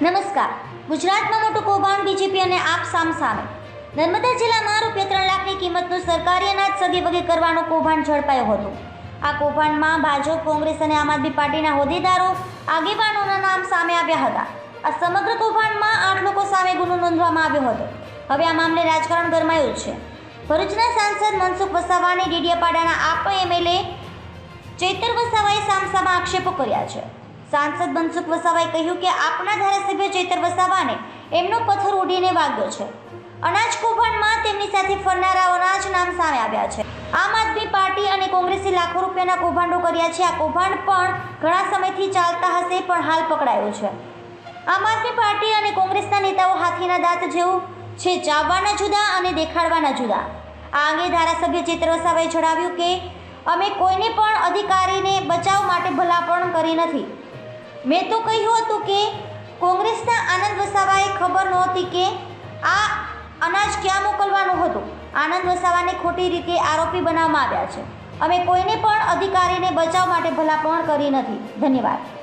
નમસ્કાર. ગુજરાતમાં મોટું કૌભાંડ બીજેપી અને આપ સામ સામે. નર્મદા જિલ્લામાં રૂપિયા ત્રણ લાખની કિંમતનું સરકારી અનાજ સગી વગે કરવાનું કૌભાંડ ઝડપાયું હતું. આ કૌભાંડમાં ભાજપ, કોંગ્રેસ અને આમ આદમી પાર્ટીના હોદ્દેદારો, આગેવાનોના નામ સામે આવ્યા હતા. આ સમગ્ર કૌભાંડમાં આઠ લોકો સામે ગુનો નોંધવામાં આવ્યો હતો. હવે આ મામલે રાજકારણ ગરમાયું છે. ભરૂચના સાંસદ મનસુખ વસાવાને ડેડિયાપાડાના આપ એમએલએ ચૈતર વસાવાએ સામસામા આક્ષેપો કર્યા છે. સાંસદ મનસુખ વસાવાએ કહ્યું કે આપના ધારાસભ્ય ચેતર વસાવાને એમનો પથ્થર ઉડીને વાગ્યો છે. અનાજ કૌભાંડમાં તેમની સાથે ફરનારાઓના જ નામ સામે આવ્યા છે. આમ આદમી પાર્ટી અને કોંગ્રેસે લાખો રૂપિયાના કૌભાંડો કર્યા છે. આ કૌભાંડ પણ ઘણા સમયથી ચાલતા હશે, પણ હાલ પકડાયું છે. આમ આદમી પાર્ટી અને કોંગ્રેસના નેતાઓ હાથીના દાંત જેવું છે. ચાવવાના જુદા અને દેખાડવાના જુદા. આ અંગે ધારાસભ્ય ચેતર વસાવાએ જણાવ્યું કે, અમે કોઈને પણ અધિકારીને બચાવ માટે ભલાપણ કરી નથી. મેં તો કહ્યું હતું કે કોંગ્રેસના આનંદ વસાવાએ ખબર નહોતી કે આ અનાજ ક્યાં મોકલવાનું હતું. આનંદ વસાવાને ખોટી રીતે આરોપી બનાવવામાં આવ્યા છે. અમે કોઈને પણ અધિકારીને બચાવ માટે ભલાપણ કરી નથી. ધન્યવાદ.